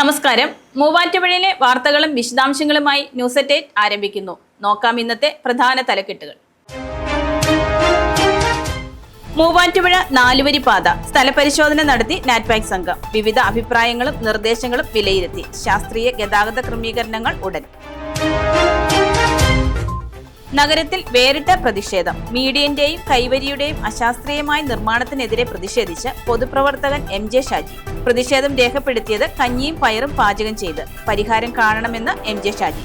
നമസ്കാരം. മൂവാറ്റുപുഴയിലെ വാർത്തകളും വിശദാംശങ്ങളുമായി ന്യൂസ് അറ്റ് എയ്റ്റ് ആരംഭിക്കുന്നു. നോക്കാം ഇന്നത്തെ പ്രധാന തലക്കെട്ടുകൾ. മൂവാറ്റുപുഴ നാലുവരി പാത സ്ഥലപരിശോധന നടത്തി നാറ്റ്പാക് സംഘം. വിവിധ അഭിപ്രായങ്ങളും നിർദ്ദേശങ്ങളും വിലയിരുത്തി. ശാസ്ത്രീയ ഗതാഗത ക്രമീകരണങ്ങൾ ഉടൻ. നഗരത്തിൽ വേറിട്ട പ്രതിഷേധം. മീഡിയന്റെയും കൈവരിയുടെയും അശാസ്ത്രീയമായ നിർമ്മാണത്തിനെതിരെ പ്രതിഷേധിച്ച് പൊതുപ്രവർത്തകൻ എം ജെ ഷാജി. പ്രതിഷേധം രേഖപ്പെടുത്തിയത് കഞ്ഞിയും പയറും പാചകം ചെയ്ത്. പരിഹാരം കാണണമെന്ന് എം ജെ ഷാജി.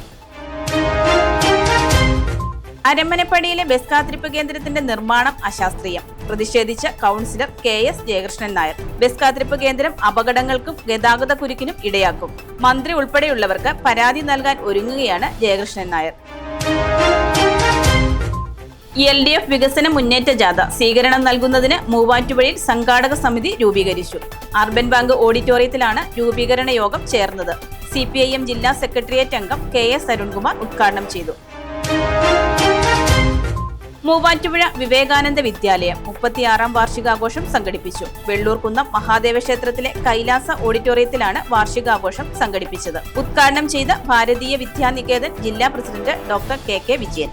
അരമനപ്പടിയിലെ ബസ് കാത്തിരിപ്പ് കേന്ദ്രത്തിന്റെ നിർമ്മാണം അശാസ്ത്രീയം. പ്രതിഷേധിച്ച councillor K S Jayakrishnan Nair. Bus കാത്തിരിപ്പ് കേന്ദ്രം അപകടങ്ങൾക്കും ഗതാഗത കുരുക്കിനും ഇടയാക്കും. മന്ത്രി ഉൾപ്പെടെയുള്ളവർക്ക് പരാതി നൽകാൻ ഒരുങ്ങുകയാണ് Jayakrishnan Nair. L D F വികസന മുന്നേറ്റ ജാഥ സ്വീകരണം നൽകുന്നതിന് മൂവാറ്റുപുഴയിൽ സംഘാടക സമിതി രൂപീകരിച്ചു. അർബൻ ബാങ്ക് ഓഡിറ്റോറിയത്തിലാണ് രൂപീകരണ യോഗം ചേർന്നത്. സി പി ഐ എം ജില്ലാ സെക്രട്ടേറിയറ്റ് അംഗം കെ എസ് അരുൺകുമാർ ഉദ്ഘാടനം ചെയ്തു. മൂവാറ്റുപുഴ വിവേകാനന്ദ വിദ്യാലയം മുപ്പത്തിയാറാം വാർഷികാഘോഷം സംഘടിപ്പിച്ചു. വെള്ളൂർകുന്നം മഹാദേവ ക്ഷേത്രത്തിലെ കൈലാസ ഓഡിറ്റോറിയത്തിലാണ് വാർഷികാഘോഷം സംഘടിപ്പിച്ചത്. ഉദ്ഘാടനം ചെയ്ത ഭാരതീയ വിദ്യാനികേതൻ ജില്ലാ president doctor K K Vijayan.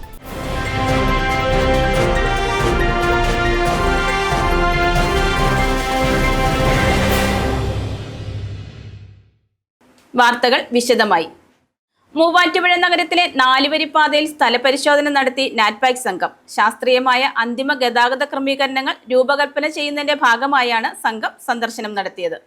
വാർത്തകൾ വിശദമായി. മൂവാറ്റുപുഴ നഗരത്തിലെ നാലുവരിപ്പാതയിൽ സ്ഥലപരിശോധന നടത്തി നാറ്റ്പാക് സംഘം. ശാസ്ത്രീയമായ അന്തിമ ഗതാഗത ക്രമീകരണങ്ങൾ രൂപകൽപ്പന ചെയ്യുന്നതിന്റെ ഭാഗമായാണ് സംഘം സന്ദർശനം നടത്തിയത്.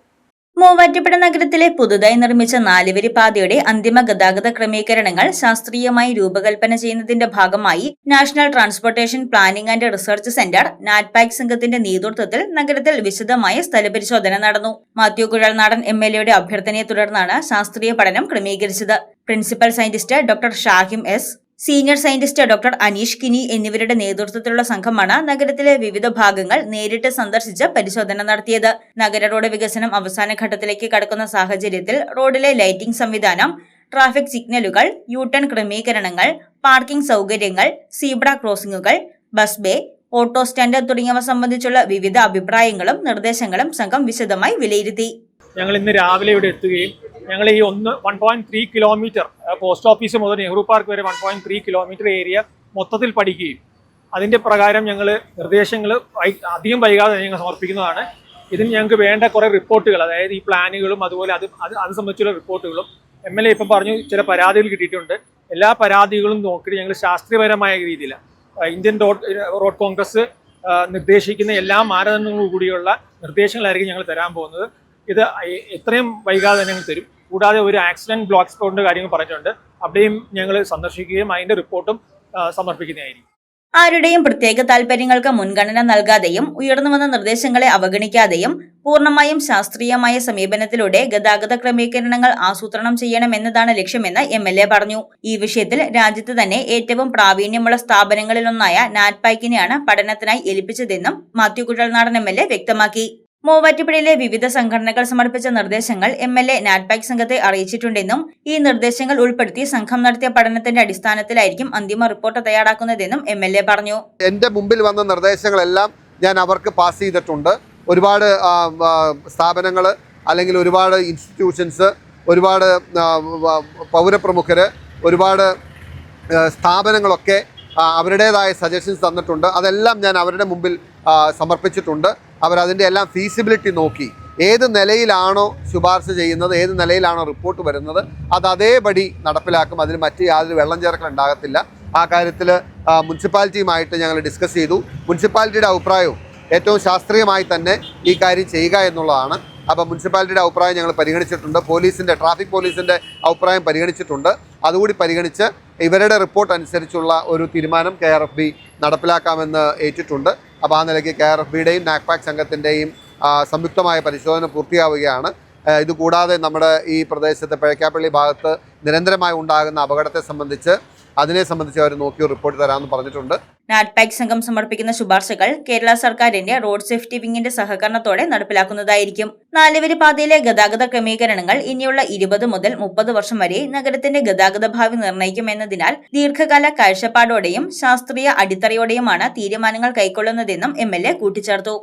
മൂവാറ്റുപുഴ നഗരത്തിലെ പുതുതായി നിർമ്മിച്ച നാലുവരി പാതയുടെ അന്തിമ ഗതാഗത ക്രമീകരണങ്ങൾ ശാസ്ത്രീയമായി രൂപകൽപ്പന ചെയ്യുന്നതിന്റെ ഭാഗമായി national transportation planning and research centre NATPAC സംഘത്തിന്റെ നേതൃത്വത്തിൽ നഗരത്തിൽ വിശദമായ സ്ഥലപരിശോധന നടന്നു. മാത്യു കുഴൽനാടൻ എം എൽ എയുടെ അഭ്യർത്ഥനയെ തുടർന്നാണ് ശാസ്ത്രീയ പഠനം ക്രമീകരിച്ചത്. Principal scientist doctor Shahim S. Senior scientist doctor Aneesh Kini എന്നിവരുടെ നേതൃത്വത്തിലുള്ള സംഘമാണ് നഗരത്തിലെ വിവിധ ഭാഗങ്ങൾ നേരിട്ട് സന്ദർശിച്ച് പരിശോധന നടത്തിയത്. നഗര റോഡ് വികസനം അവസാന ഘട്ടത്തിലേക്ക് കടക്കുന്ന സാഹചര്യത്തിൽ റോഡിലെ ലൈറ്റിംഗ് സംവിധാനം ട്രാഫിക് സിഗ്നലുകൾ യു ടേൺ ക്രമീകരണങ്ങൾ പാർക്കിംഗ് സൗകര്യങ്ങൾ സീബ്ര ക്രോസിംഗുകൾ ബസ് ബേ ഓട്ടോ സ്റ്റാൻഡ് തുടങ്ങിയവ സംബന്ധിച്ചുള്ള വിവിധ അഭിപ്രായങ്ങളും നിർദ്ദേശങ്ങളും സംഘം വിശദമായി വിലയിരുത്തി. ഞങ്ങൾ ഇന്ന് രാവിലെ ഇവിടെ എത്തുകയും ഞങ്ങൾ ഈ ഒന്ന് one point three kilometre post office മുതൽ നെഹ്റു പാർക്ക് വരെ one point three kilometre area മൊത്തത്തിൽ പഠിക്കുകയും. അതിന്റെ പ്രകാരം ഞങ്ങൾ നിർദ്ദേശങ്ങൾ അധികം വൈകാതെ ഞങ്ങൾ സമർപ്പിക്കുന്നതാണ്. ഇതിന് ഞങ്ങൾക്ക് വേണ്ട കുറേ റിപ്പോർട്ടുകൾ അതായത് ഈ പ്ലാനുകളും അതുപോലെ അത് അത് അത് സംബന്ധിച്ചുള്ള റിപ്പോർട്ടുകളും എം എൽ എ ഇപ്പം പറഞ്ഞു ചില പരാതികൾ കിട്ടിയിട്ടുണ്ട്. എല്ലാ പരാതികളും നോക്കിയിട്ട് ഞങ്ങൾ ശാസ്ത്രീയപരമായ രീതിയിൽ ഇന്ത്യൻ റോഡ് റോഡ് കോൺഗ്രസ് നിർദ്ദേശിക്കുന്ന എല്ലാ മാനദണ്ഡങ്ങളും കൂടിയുള്ള നിർദ്ദേശങ്ങളായിരിക്കും ഞങ്ങൾ തരാൻ പോകുന്നത്. ഇത് എത്രയും വൈകാതെ ഞങ്ങൾ തരും. കൂടാതെ ഒരു ആക്സിഡന്റ് ബ്ലോക്ക് സ്പോട്ടിന്റെ കാര്യങ്ങൾ പറഞ്ഞിട്ടുണ്ട്. അവിടെയും ഞങ്ങൾ സന്ദർശിക്കുകയും അതിന്റെ റിപ്പോർട്ടും സമർപ്പിക്കുന്നതായിരിക്കും. ആരുടെയും പ്രത്യേക താൽപര്യങ്ങൾക്ക് മുൻഗണന നൽകാതെയും ഉയർന്നുവന്ന നിർദ്ദേശങ്ങളെ അവഗണിക്കാതെയും പൂർണമായും ശാസ്ത്രീയമായ സമീപനത്തിലൂടെ ഗതാഗത ക്രമീകരണങ്ങൾ ആസൂത്രണം ചെയ്യണമെന്നതാണ് ലക്ഷ്യമെന്ന് എം എൽ എ പറഞ്ഞു. ഈ വിഷയത്തിൽ രാജ്യത്ത് തന്നെ ഏറ്റവും പ്രാവീണ്യമുള്ള സ്ഥാപനങ്ങളിലൊന്നായ നാറ്റ്പാക്കിനെയാണ് പഠനത്തിനായി ഏൽപ്പിച്ചതെന്നും Mathew Kuzhalnadan M L A വ്യക്തമാക്കി. മൂവാറ്റുപുഴയിലെ വിവിധ സംഘടനകൾ സമർപ്പിച്ച നിർദ്ദേശങ്ങൾ എം എൽ എ നാറ്റ്പാക് സംഘത്തെ അറിയിച്ചിട്ടുണ്ടെന്നും ഈ നിർദ്ദേശങ്ങൾ ഉൾപ്പെടുത്തി സംഘം നടത്തിയ പഠനത്തിന്റെ അടിസ്ഥാനത്തിലായിരിക്കും അന്തിമ റിപ്പോർട്ട് തയ്യാറാക്കുന്നതെന്നും എം എൽ എ പറഞ്ഞു. എന്റെ മുമ്പിൽ വന്ന നിർദ്ദേശങ്ങളെല്ലാം ഞാൻ അവർക്ക് പാസ് ചെയ്തിട്ടുണ്ട്. ഒരുപാട് സ്ഥാപനങ്ങൾ അല്ലെങ്കിൽ ഒരുപാട് ഇൻസ്റ്റിറ്റ്യൂഷൻസ് ഒരുപാട് പൗരപ്രമുഖർ ഒരുപാട് സ്ഥാപനങ്ങളൊക്കെ അവരുടേതായ സജഷൻസ് തന്നിട്ടുണ്ട്. അതെല്ലാം ഞാൻ അവരുടെ മുമ്പിൽ സമർപ്പിച്ചിട്ടുണ്ട്. അവരതിന്റെ എല്ലാം ഫീസിബിലിറ്റി നോക്കി. ഏത് നിലയിലാണോ ശുപാർശ ചെയ്യുന്നത് ഏത് നിലയിലാണോ റിപ്പോർട്ട് വരുന്നത് അത് അതേപടി നടപ്പിലാക്കും. അതിൽ മറ്റ് യാതൊരു വെള്ളം ചേർക്കൽ ഉണ്ടാകത്തില്ല. ആ കാര്യത്തിൽ മുനിസിപ്പാലിറ്റിയുമായിട്ട് ഞങ്ങൾ ഡിസ്കസ് ചെയ്തു. മുനിസിപ്പാലിറ്റിയുടെ അഭിപ്രായവും ഏറ്റവും ശാസ്ത്രീയമായി തന്നെ ഈ കാര്യം ചെയ്യുക എന്നുള്ളതാണ്. അപ്പോൾ മുനിസിപ്പാലിറ്റിയുടെ അഭിപ്രായം ഞങ്ങൾ പരിഗണിച്ചിട്ടുണ്ട്. പോലീസിന്റെ ട്രാഫിക് പോലീസിന്റെ അഭിപ്രായം പരിഗണിച്ചിട്ടുണ്ട്. അതുകൂടി പരിഗണിച്ച് ഇവരുടെ റിപ്പോർട്ട് അനുസരിച്ചുള്ള ഒരു തീരുമാനം കെ ആർ എഫ് ബി നടപ്പിലാക്കാമെന്ന് ഏറ്റിട്ടുണ്ട്. അപ്പോൾ ആ നിലയ്ക്ക് കെ ആർ എഫ് ബിയുടെയും നാക്പാക് സംഘത്തിന്റെയും സംയുക്തമായ പരിശോധന പൂർത്തിയാവുകയാണ്. ആ, ഇതുകൂടാതെ നമ്മുടെ ഈ പ്രദേശത്തെ പഴക്കാപ്പള്ളി ഭാഗത്ത് നിരന്തരമായി ഉണ്ടാകുന്ന അപകടത്തെ സംബന്ധിച്ച് അതിനെ സംബന്ധിച്ച് അവർ നോക്കി റിപ്പോർട്ട് തരാമെന്ന് പറഞ്ഞിട്ടുണ്ട്. നാറ്റ്പാക് സംഘം സമർപ്പിക്കുന്ന ശുപാർശകൾ കേരള സർക്കാരിന്റെ റോഡ് സേഫ്റ്റി വിങ്ങിന്റെ സഹകരണത്തോടെ നടപ്പിലാക്കുന്നതായിരിക്കും. നാലുവരി പാതയിലെ ഗതാഗത ക്രമീകരണങ്ങൾ ഇനിയുള്ള ഇരുപത് മുതൽ മുപ്പത് വർഷം വരെ നഗരത്തിന്റെ ഗതാഗത ഭാവി നിർണയിക്കുമെന്നതിനാൽ ദീർഘകാല കാഴ്ചപ്പാടോടെയും ശാസ്ത്രീയ അടിത്തറയോടെയുമാണ് തീരുമാനങ്ങൾ കൈക്കൊള്ളുന്നതെന്നും എം എൽ എ കൂട്ടിച്ചേർത്തു.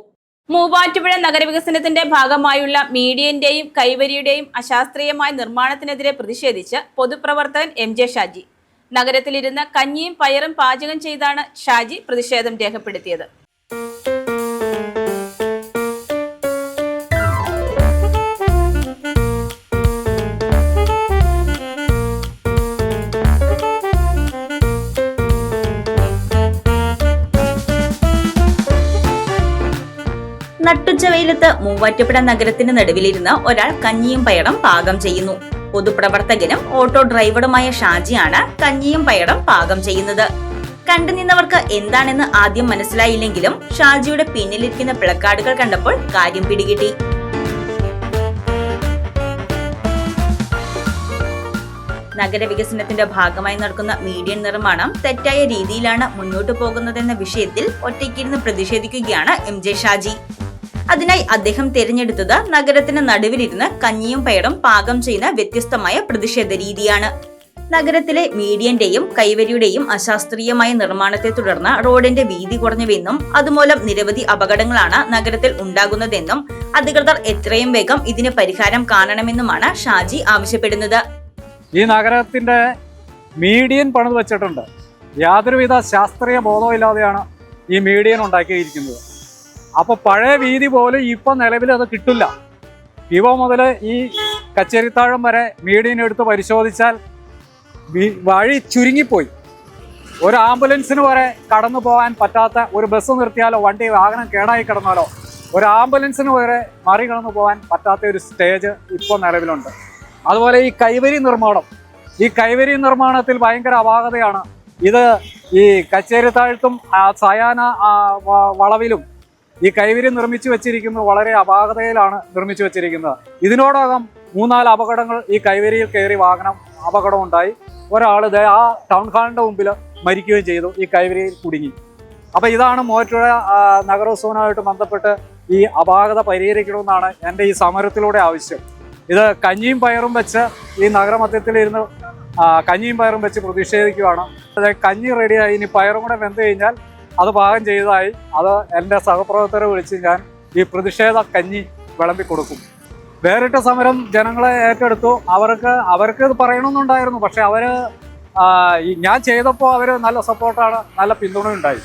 മൂവാറ്റുപുഴ നഗരവികസനത്തിന്റെ ഭാഗമായുള്ള മീഡിയന്റെയും കൈവരിയുടെയും അശാസ്ത്രീയമായ നിർമ്മാണത്തിനെതിരെ പ്രതിഷേധിച്ച് പൊതുപ്രവർത്തകൻ എം ജെ ഷാജി. നഗരത്തിലിരുന്ന് കഞ്ഞിയും പയറും പാചകം ചെയ്താണ് ഷാജി പ്രതിഷേധം രേഖപ്പെടുത്തിയത്. നട്ടുച്ച വെയിലത്ത് മൂവാറ്റുപുഴ നഗരത്തിന് നടുവിലിരുന്ന് ഒരാൾ കഞ്ഞിയും പയറും പാകം ചെയ്യുന്നു. പൊതുപ്രവർത്തകനും ഓട്ടോ ഡ്രൈവറുമായ ഷാജിയാണ് കഞ്ഞിയും പയറും പാകം ചെയ്യുന്നത്. കണ്ടുനിന്നവർക്ക് എന്താണെന്ന് ആദ്യം മനസ്സിലായില്ലെങ്കിലും ഷാജിയുടെ പിന്നിലിരിക്കുന്ന പിളക്കാടുകൾ കണ്ടപ്പോൾ കാര്യം പിടികിട്ടി. നഗരവികസനത്തിന്റെ ഭാഗമായി നടക്കുന്ന മീഡിയൻ നിർമ്മാണം തെറ്റായ രീതിയിലാണ് മുന്നോട്ടു പോകുന്നതെന്ന വിഷയത്തിൽ ഒറ്റയ്ക്കിരുന്ന് പ്രതിഷേധിക്കുകയാണ് എം ജെ ഷാജി. അതിനായി അദ്ദേഹം തിരഞ്ഞെടുത്തത് നഗരത്തിന് നടുവിലിരുന്ന് കഞ്ഞിയും പയറും പാകം ചെയ്യുന്ന വ്യത്യസ്തമായ പ്രതിഷേധ രീതിയാണ്. നഗരത്തിലെ മീഡിയന്റെയും കൈവരിയുടെയും അശാസ്ത്രീയമായ നിർമ്മാണത്തെ തുടർന്ന് റോഡിന്റെ വീതി കുറഞ്ഞുവെന്നും അതുമൂലം നിരവധി അപകടങ്ങളാണ് നഗരത്തിൽ ഉണ്ടാകുന്നതെന്നും അധികൃതർ എത്രയും വേഗം ഇതിന് പരിഹാരം കാണണമെന്നുമാണ് ഷാജി ആവശ്യപ്പെടുന്നത്. ഈ നഗരത്തിന്റെ മീഡിയൻ പണിത് വെച്ചിട്ടുണ്ട്. യാതൊരുവിധ ശാസ്ത്രീയ ബോധമില്ലാതെയാണ് ഈ മീഡിയൻ ഉണ്ടാക്കിയിരിക്കുന്നത്. അപ്പോൾ പഴയ വീതി പോലും ഇപ്പം നിലവിൽ അത് കിട്ടില്ല. ഇവ മുതൽ ഈ കച്ചേരിത്താഴം വരെ മീഡിയൻ എടുത്ത് പരിശോധിച്ചാൽ വഴി ചുരുങ്ങിപ്പോയി. ഒരു ആംബുലൻസിന് വരെ കടന്നു പോകാൻ പറ്റാത്ത ഒരു ബസ് നിർത്തിയാലോ വണ്ടി വാഹനം കേടായി കിടന്നാലോ ഒരു ആംബുലൻസിന് വരെ മറികടന്നു പോകാൻ പറ്റാത്ത ഒരു സ്റ്റേജ് ഇപ്പോൾ നിലവിലുണ്ട്. അതുപോലെ ഈ കൈവരി നിർമ്മാണം. ഈ കൈവരി നിർമ്മാണത്തിൽ ഭയങ്കര അപാകതയാണ്. ഇത് ഈ കച്ചേരിത്താഴത്തും താഴ്ത്തും സയാന വളവിലും ഈ കൈവരി നിർമ്മിച്ചു വെച്ചിരിക്കുന്നത് വളരെ അപാകതയിലാണ് നിർമ്മിച്ചു വെച്ചിരിക്കുന്നത്. ഇതിനോടകം മൂന്നാൽ അപകടങ്ങൾ ഈ കൈവരിയിൽ കയറി വാഹനം അപകടം ഉണ്ടായി. ഒരാൾ ആ ടൗൺ ഹാളിന്റെ മുമ്പിൽ മരിക്കുകയും ചെയ്തു. ഈ കൈവരിയിൽ കുടുങ്ങി. അപ്പൊ ഇതാണ് മോറ്റുഴ നഗരോത്സവവുമായിട്ട് ബന്ധപ്പെട്ട് ഈ അപാകത പരിഹരിക്കണമെന്നാണ് എന്റെ ഈ സമരത്തിലൂടെ ആവശ്യം. ഇത് കഞ്ഞിയും പയറും വെച്ച് ഈ നഗരമധ്യത്തിലിരുന്ന് കഞ്ഞിയും പയറും വെച്ച് പ്രതിഷേധിക്കുകയാണ്. അതായത് കഞ്ഞി റെഡിയായി ഇനി പയറും കൂടെ വെന്ത് കഴിഞ്ഞാൽ അത് പാകം ചെയ്തതായി അത് എന്റെ സഹപ്രവർത്തകരെ വിളിച്ച് ഞാൻ ഈ പ്രതിഷേധ കഞ്ഞി വിളമ്പി കൊടുക്കും. വേറിട്ട സമരം ജനങ്ങളെ ഏറ്റെടുത്തു. അവർക്ക് അവർക്ക് ഇത് പറയണമെന്നുണ്ടായിരുന്നു. പക്ഷെ അവർ ഞാൻ ചെയ്തപ്പോൾ അവർ നല്ല സപ്പോർട്ടാണ് നല്ല പിന്തുണയുണ്ടായി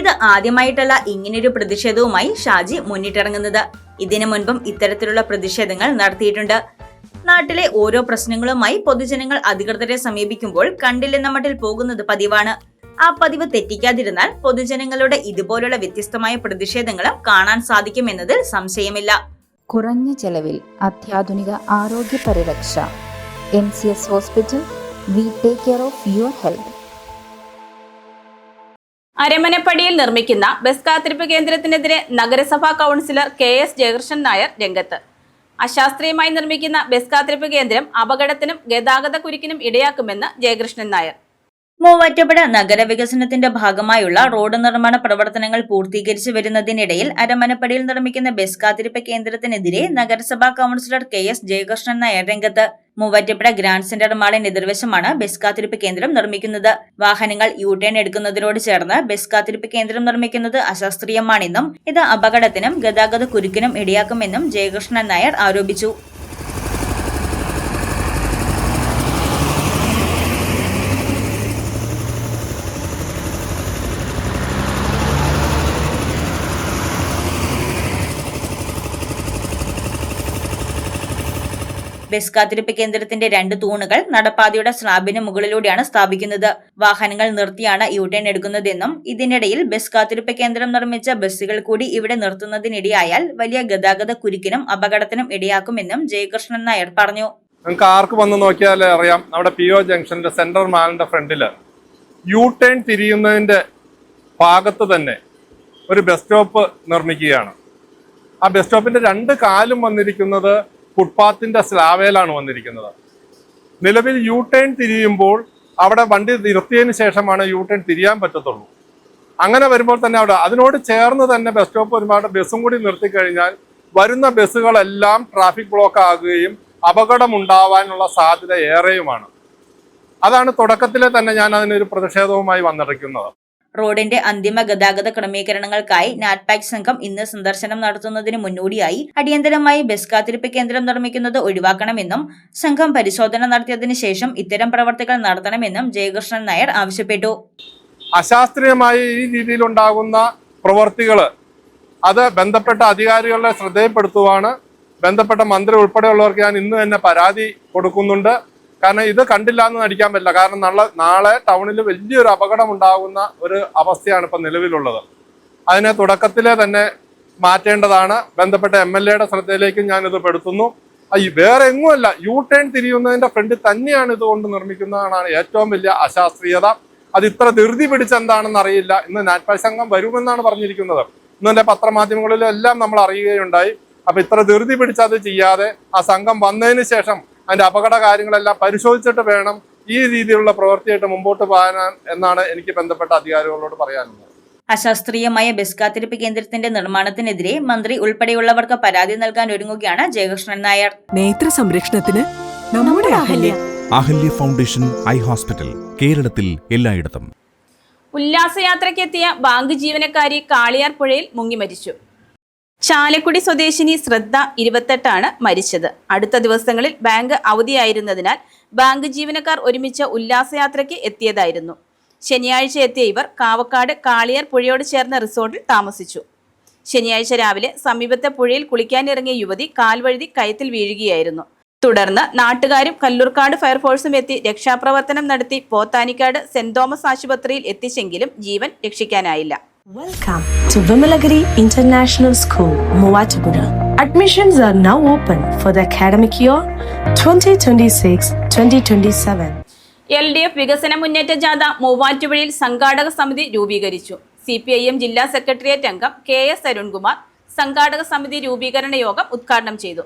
ഇത് ആദ്യമായിട്ടല്ല ഇങ്ങനൊരു പ്രതിഷേധവുമായി ഷാജി മുന്നിട്ടിറങ്ങുന്നത്. ഇതിനു മുൻപും ഇത്തരത്തിലുള്ള പ്രതിഷേധങ്ങൾ നടത്തിയിട്ടുണ്ട്. നാട്ടിലെ ഓരോ പ്രശ്നങ്ങളുമായി പൊതുജനങ്ങൾ അധികൃതരെ സമീപിക്കുമ്പോൾ കണ്ടില്ലെന്ന മട്ടിൽ പോകുന്നത് പതിവാണ്. ആ പതിവ് തെറ്റിക്കാതിരുന്നാൽ പൊതുജനങ്ങളുടെ ഇതുപോലുള്ള വ്യത്യസ്തമായ പ്രതിഷേധങ്ങളും കാണാൻ സാധിക്കുമെന്നതിൽ സംശയമില്ല. കുറഞ്ഞ ചെലവിൽ അത്യാധുനിക ആരോഗ്യ പരിരക്ഷ. M C S hospital we take care of your health അരമനപ്പടിയിൽ നിർമ്മിക്കുന്ന ബസ് കാത്തിരിപ്പ് കേന്ദ്രത്തിനെതിരെ നഗരസഭാ councillor K S Jayakrishnan Nair രംഗത്ത്. അശാസ്ത്രീയമായി നിർമ്മിക്കുന്ന ബസ് കാത്തിരിപ്പ് കേന്ദ്രം അപകടത്തിനും ഗതാഗത കുരുക്കിനും ഇടയാക്കുമെന്ന് ജയകൃഷ്ണൻ നായർ. മൂവാറ്റുപുഴ നഗരവികസനത്തിന്റെ ഭാഗമായുള്ള റോഡ് നിർമ്മാണ പ്രവർത്തനങ്ങൾ പൂർത്തീകരിച്ചു വരുന്നതിനിടയിൽ അരമനപ്പടിയിൽ നിർമ്മിക്കുന്ന ബസ് കാത്തിരിപ്പ് കേന്ദ്രത്തിനെതിരെ നഗരസഭാ councillor K S Jayakrishnan Nair രംഗത്ത്. മൂവാറ്റുപുഴ ഗ്രാൻഡ് സെന്റർ മാളിന് എതിർവശമാണ് ബസ് കാത്തിരിപ്പ് കേന്ദ്രം നിർമ്മിക്കുന്നത്. വാഹനങ്ങൾ യു ടേൺ എടുക്കുന്നതിനോട് ചേർന്ന് ബസ് കാത്തിരിപ്പ് കേന്ദ്രം നിർമ്മിക്കുന്നത് അശാസ്ത്രീയമാണെന്നും ഇത് അപകടത്തിനും ഗതാഗത കുരുക്കിനും ഇടയാക്കുമെന്നും ജയകൃഷ്ണൻ നായർ ആരോപിച്ചു. ബസ് കാത്തിരിപ്പ് കേന്ദ്രത്തിന്റെ രണ്ട് തൂണുകൾ നടപ്പാതയുടെ സ്ലാബിന് മുകളിലൂടെയാണ് സ്ഥാപിക്കുന്നത്. വാഹനങ്ങൾ നിർത്തിയാണ് ടേൺ എടുക്കുന്നതെന്നും ഇതിനിടയിൽ ബസ് കാത്തിരിപ്പ് കേന്ദ്രം നിർമ്മിച്ച ബസ്സുകൾ കൂടി ഇവിടെ നിർത്തുന്നതിനിടയായാൽ വലിയ ഗതാഗത കുരുക്കിനും അപകടത്തിനും ഇടയാക്കുമെന്നും ജയകൃഷ്ണൻ നായർ പറഞ്ഞു. നിങ്ങൾക്ക് ആർക്ക് വന്ന് നോക്കിയാൽ അറിയാം. നമ്മുടെ പി ഒ ജംഗ്ഷന്റെ സെൻട്രൽ മാളിന്റെ ഫ്രണ്ടിൽ യു ടേൺ തിരിയുന്നതിന്റെ ഭാഗത്ത് തന്നെ ഒരു ബസ് സ്റ്റോപ്പ് നിർമ്മിക്കുകയാണ്. ആ ബസ് സ്റ്റോപ്പിന്റെ രണ്ട് കാലും വന്നിരിക്കുന്നത് ഫുട്പാത്തിന്റെ സ്ലാവേലാണ് വന്നിരിക്കുന്നത്. നിലവിൽ യു ടേൺ തിരിയുമ്പോൾ അവിടെ വണ്ടി നിർത്തിയതിന് ശേഷമാണ് യു ടേൺ തിരിയാൻ പറ്റത്തുള്ളൂ. അങ്ങനെ വരുമ്പോൾ തന്നെ അവിടെ അതിനോട് ചേർന്ന് തന്നെ ബസ് സ്റ്റോപ്പ് ഒരുപാട് ബസ്സും കൂടി നിർത്തി കഴിഞ്ഞാൽ വരുന്ന ബസ്സുകളെല്ലാം ട്രാഫിക് ബ്ലോക്ക് ആകുകയും അപകടമുണ്ടാവാനുള്ള സാധ്യത ഏറെയുമാണ്. അതാണ് തുടക്കത്തിലെ തന്നെ ഞാൻ അതിനൊരു പ്രതിഷേധവുമായി വന്നിരിക്കുന്നത്. റോഡിന്റെ അന്തിമ ഗതാഗത ക്രമീകരണങ്ങൾക്കായി നാറ്റ്പാക് സംഘം ഇന്ന് സന്ദർശനം നടത്തുന്നതിന് മുന്നോടിയായി അടിയന്തരമായി ബസ് കാത്തിരിപ്പ് കേന്ദ്രം നിർമ്മിക്കുന്നത് ഒഴിവാക്കണമെന്നും സംഘം പരിശോധന നടത്തിയതിനു ശേഷം ഇത്തരം പ്രവർത്തികൾ നടത്തണമെന്നും ജയകൃഷ്ണൻ നായർ ആവശ്യപ്പെട്ടു. അശാസ്ത്രീയമായി ഈ രീതിയിൽ ഉണ്ടാകുന്ന പ്രവർത്തികൾ അത് ബന്ധപ്പെട്ട അധികാരികളുടെ ശ്രദ്ധയിൽപ്പെടുത്തുവാണ്. ബന്ധപ്പെട്ട മന്ത്രി ഉൾപ്പെടെയുള്ളവർക്ക് ഞാൻ ഇന്ന് തന്നെ പരാതി കൊടുക്കുന്നുണ്ട്. കാരണം ഇത് കണ്ടില്ല എന്ന് നടിക്കാൻ പറ്റില്ല. കാരണം നാളെ നാളെ ടൗണിൽ വലിയൊരു അപകടം ഉണ്ടാകുന്ന ഒരു അവസ്ഥയാണ് ഇപ്പം നിലവിലുള്ളത്. അതിനെ തുടക്കത്തിലെ തന്നെ മാറ്റേണ്ടതാണ്. ബന്ധപ്പെട്ട എം എൽ എയുടെ ശ്രദ്ധയിലേക്കും ഞാനിത് പെടുത്തുന്നു. വേറെ എങ്ങുമല്ല. യു ടേൺ തിരിയുന്നതിന്റെ ഫ്രണ്ടിൽ തന്നെയാണ് ഇതുകൊണ്ട് നിർമ്മിക്കുന്നതാണ് ഏറ്റവും വലിയ അശാസ്ത്രീയത. അത് ഇത്ര ധൃതി പിടിച്ചെന്താണെന്ന് അറിയില്ല. ഇന്ന് നാറ്റ്പാൽ സംഘം വരുമെന്നാണ് പറഞ്ഞിരിക്കുന്നത്. ഇന്നലെ പത്രമാധ്യമങ്ങളിലെല്ലാം നമ്മൾ അറിയുകയുണ്ടായി. അപ്പൊ ഇത്ര ധൃതി പിടിച്ചത് ചെയ്യാതെ ആ സംഘം വന്നതിന് ശേഷം അതിന്റെ അപകട കാര്യങ്ങളെല്ലാം പരിശോധിച്ചിട്ട് വേണം ഈ രീതിയിലുള്ള പ്രവൃത്തിയായിട്ട് മുമ്പോട്ട് പോകാൻ എന്നാണ് എനിക്ക് ബന്ധപ്പെട്ട അധികാരികളോട് പറയാനുള്ളത്. അശാസ്ത്രീയമായ ബസ് കാത്തിരിപ്പ് കേന്ദ്രത്തിന്റെ നിർമ്മാണത്തിനെതിരെ മന്ത്രി ഉൾപ്പെടെയുള്ളവർക്ക് പരാതി നൽകാൻ ഒരുങ്ങുകയാണ് ജയകൃഷ്ണൻ നായർ. നേത്ര സംരക്ഷണത്തിന് നമ്മുടെ Ahalya. Ahalya foundation eye hospital കേരളത്തിൽ എല്ലായിടത്തും. ഉല്ലാസയാത്രയ്ക്കെത്തിയ ബാങ്ക് ജീവനക്കാരി കാളിയാർ പുഴയിൽ മുങ്ങി മരിച്ചു. ചാലക്കുടി സ്വദേശിനി ശ്രദ്ധ ഇരുപത്തെട്ടാണ് മരിച്ചത്. അടുത്ത ദിവസങ്ങളിൽ ബാങ്ക് അവധിയായിരുന്നതിനാൽ ബാങ്ക് ജീവനക്കാർ ഒരുമിച്ച് ഉല്ലാസയാത്രയ്ക്ക് എത്തിയതായിരുന്നു. ശനിയാഴ്ച എത്തിയ ഇവർ കാവക്കാട് കാളിയാർ പുഴയോട് ചേർന്ന റിസോർട്ടിൽ താമസിച്ചു. ശനിയാഴ്ച രാവിലെ സമീപത്തെ പുഴയിൽ കുളിക്കാനിറങ്ങിയ യുവതി കാൽവഴുതി കയത്തിൽ വീഴുകയായിരുന്നു. തുടർന്ന് നാട്ടുകാരും കല്ലൂർക്കാട് ഫയർഫോഴ്സും എത്തി രക്ഷാപ്രവർത്തനം നടത്തി പോത്താനിക്കാട് സെന്റ് തോമസ് ആശുപത്രിയിൽ എത്തിച്ചെങ്കിലും ജീവൻ രക്ഷിക്കാനായില്ല. Welcome to Vimalagiri International School, Movatupura. Admissions are now open for the academic year 2026-2027. L D F വികസന മുന്നേറ്റ ജാഥ മൂവാറ്റുപുഴയിൽ സംഘാടക സമിതി രൂപീകരിച്ചു സി പി ഐ എം ജില്ലാ സെക്രട്ടേറിയറ്റ് അംഗം കെ എസ് അരുൺകുമാർ സംഘാടക സമിതി രൂപീകരണ യോഗം ഉദ്ഘാടനം ചെയ്തു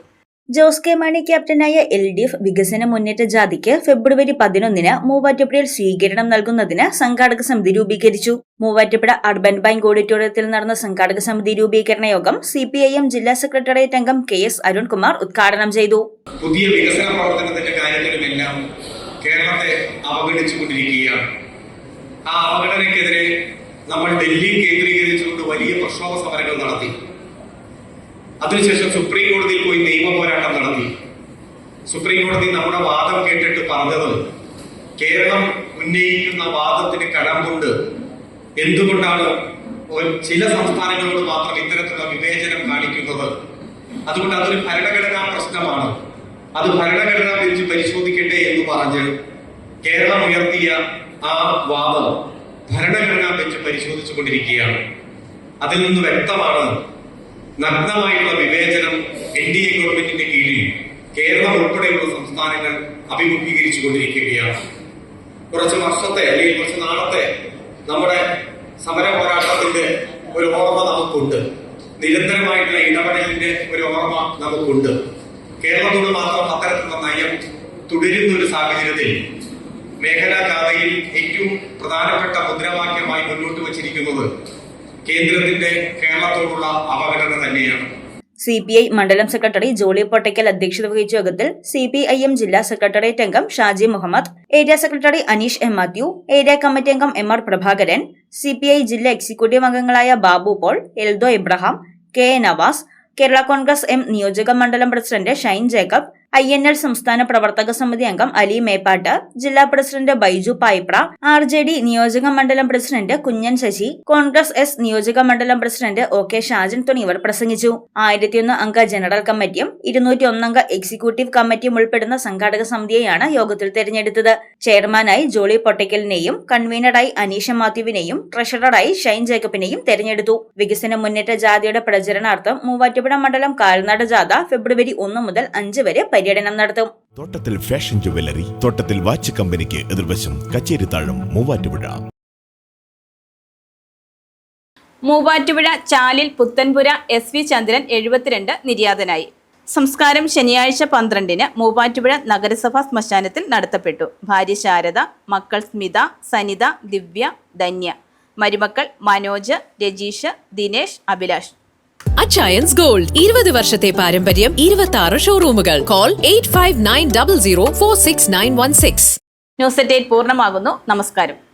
ജോസ് കെ മാണി ക്യാപ്റ്റനായ എൽ ഡി എഫ് വികസന മുന്നേറ്റ ജാഥയ്ക്ക് ഫെബ്രുവരി പതിനൊന്നിന് മൂവാറ്റുപുഴയിൽ സ്വീകരണം നൽകുന്നതിന് സംഘാടക സമിതി രൂപീകരിച്ചു. മൂവാറ്റുപുഴ അർബൻ ബാങ്ക് ഓഡിറ്റോറിയത്തിൽ നടന്ന സംഘാടക സമിതി രൂപീകരണ യോഗം സി പി ഐ എം ജില്ലാ സെക്രട്ടേറിയറ്റ് അംഗം കെ എസ് അരുൺകുമാർ ഉദ്ഘാടനം ചെയ്തു. പുതിയ വികസന പ്രവർത്തനത്തിന്റെ കാര്യത്തിലുമെല്ലാം കേരളത്തെ അവഗണിച്ചുകൊണ്ടിരിക്കുകയാണ്. ആ അവഗണനയ്ക്കെതിരെ നമ്മൾ ഡൽഹി കേന്ദ്രീകരിച്ചുകൊണ്ട് വലിയ പ്രക്ഷോഭ സമരങ്ങൾ നടത്തി. അതിനുശേഷം സുപ്രീം കോടതിയിൽ പോയി നിയമ പോരാട്ടം നടത്തി. സുപ്രീം കോടതി നമ്മുടെ വാദം കേട്ടിട്ട് പറഞ്ഞത് കേരളം ഉന്നയിക്കുന്ന വാദത്തിന് കടം കൊണ്ട് എന്തുകൊണ്ടാണ് ചില സംസ്ഥാനങ്ങളോട് മാത്രം ഇത്തരത്തിലുള്ള വിവേചനം കാണിക്കുന്നത്? അതുകൊണ്ട് അതൊരു ഭരണഘടനാ പ്രശ്നമാണ്. അത് ഭരണഘടനാ ബെഞ്ച് പരിശോധിക്കട്ടെ എന്ന് പറഞ്ഞ് കേരളം ഉയർത്തിയ ആ വാദം ഭരണഘടനാ ബെഞ്ച് പരിശോധിച്ചു കൊണ്ടിരിക്കുകയാണ് അതിൽ നിന്ന് വ്യക്തമാണ് നഗ്നമായിട്ടുള്ള വിവേചനം എൻ ഡി എ ഗവൺമെന്റിന്റെ കീഴിൽ കേരളം ഉൾപ്പെടെയുള്ള സംസ്ഥാനങ്ങൾ അഭിമുഖീകരിച്ചു കൊണ്ടിരിക്കുകയാണ് കുറച്ച് വർഷത്തെ അല്ലെങ്കിൽ കുറച്ച് നാളത്തെ നമ്മുടെ സമര പോരാട്ടത്തിന്റെ ഒരു ഓർമ്മ നമുക്കുണ്ട്. നിരന്തരമായിട്ടുള്ള ഇടപെടലിന്റെ ഒരു ഓർമ്മ നമുക്കുണ്ട്. കേരളത്തോട് മാത്രം അത്തരത്തിലുള്ള നയം തുടരുന്ന ഒരു സാഹചര്യത്തിൽ മേഖലാ ജാഥയിൽ ഏറ്റവും പ്രധാനപ്പെട്ട മുദ്രാവാക്യമായി മുന്നോട്ട് വച്ചിരിക്കുന്നത് കേന്ദ്രത്തിന്റെ കേരളത്തോടുള്ള അവഗണന തന്നെയാണ്. സി പി ഐ മണ്ഡലം സെക്രട്ടറി ജോളി പൊട്ടയ്ക്കൽ അധ്യക്ഷത വഹിച്ച യോഗത്തിൽ സി പി ഐ എം ജില്ലാ സെക്രട്ടേറിയറ്റ് അംഗം Shaji Muhammad area secretary Aneesh M Mathew area committee അംഗം M R Prabhakaran C P I ജില്ലാ എക്സിക്യൂട്ടീവ് അംഗങ്ങളായ Babu Paul Eldho Ibrahim K A Navas Kerala Congress M നിയോജക മണ്ഡലം president Shine Jacob I N L സംസ്ഥാന പ്രവർത്തക സമിതി അംഗം അലി മേപ്പാട്ട് ജില്ലാ president Baiju Payipra R J D നിയോജക മണ്ഡലം പ്രസിഡന്റ് കുഞ്ഞൻ ശശി കോൺഗ്രസ് എസ് നിയോജക മണ്ഡലം പ്രസിഡന്റ് ഒ കെ ഷാജൻ തുടങ്ങിയവർ പ്രസംഗിച്ചു. ആയിരത്തിയൊന്ന് അംഗ ജനറൽ കമ്മിറ്റിയും ഇരുന്നൂറ്റി ഒന്നംഗ എക്സിക്യൂട്ടീവ് കമ്മിറ്റിയും ഉൾപ്പെടുന്ന സംഘാടക സമിതിയെയാണ് യോഗത്തിൽ തെരഞ്ഞെടുത്തത്. ചെയർമാനായി ജോളി പൊട്ടയ്ക്കലിനെയും കൺവീനറായി അനീഷ മാത്യുവിനെയും ട്രഷററായി ഷൈൻ ജേക്കബിനെയും തെരഞ്ഞെടുത്തു. വികസന മുന്നേറ്റ ജാഥയുടെ പ്രചരണാർത്ഥം മൂവാറ്റുപുഴ മണ്ഡലം കാൽനട ജാഥ ഫെബ്രുവരി ഒന്ന് മുതൽ അഞ്ച് വരെ പര്യടനം നടത്തും. തോട്ടത്തിൽ ഫാഷൻ ജുവല്ലറി തോട്ടത്തിൽ വാച്ച് കമ്പനിക്ക് എതിർവശം കച്ചേരി താഴം മൂവാറ്റുപുഴ. മൂവാറ്റുപുഴ ചാലിൽ പുത്തൻപുര എസ് വി ചന്ദ്രൻ എഴുപത്തിരണ്ട് നിര്യാതനായി. സംസ്കാരം ശനിയാഴ്ച പന്ത്രണ്ടിന് മൂവാറ്റുപുഴ നഗരസഭാ ശ്മശാനത്തിൽ നടത്തപ്പെട്ടു. ഭാര്യ ശാരദ മക്കൾ സ്മിത സനിത ദിവ്യ ധന്യ. മരുമക്കൾ മനോജ് രജീഷ് ദിനേഷ് അഭിലാഷ്. അച്ചയൻസ് ഗോൾഡ് ഇരുപത് വർഷത്തെ പാരമ്പര്യം ഇരുപത്തി ആറ് ഷോറൂമുകൾ call eight five nine double zero four six nine one six news at പൂർണമാകുന്നു. നമസ്കാരം.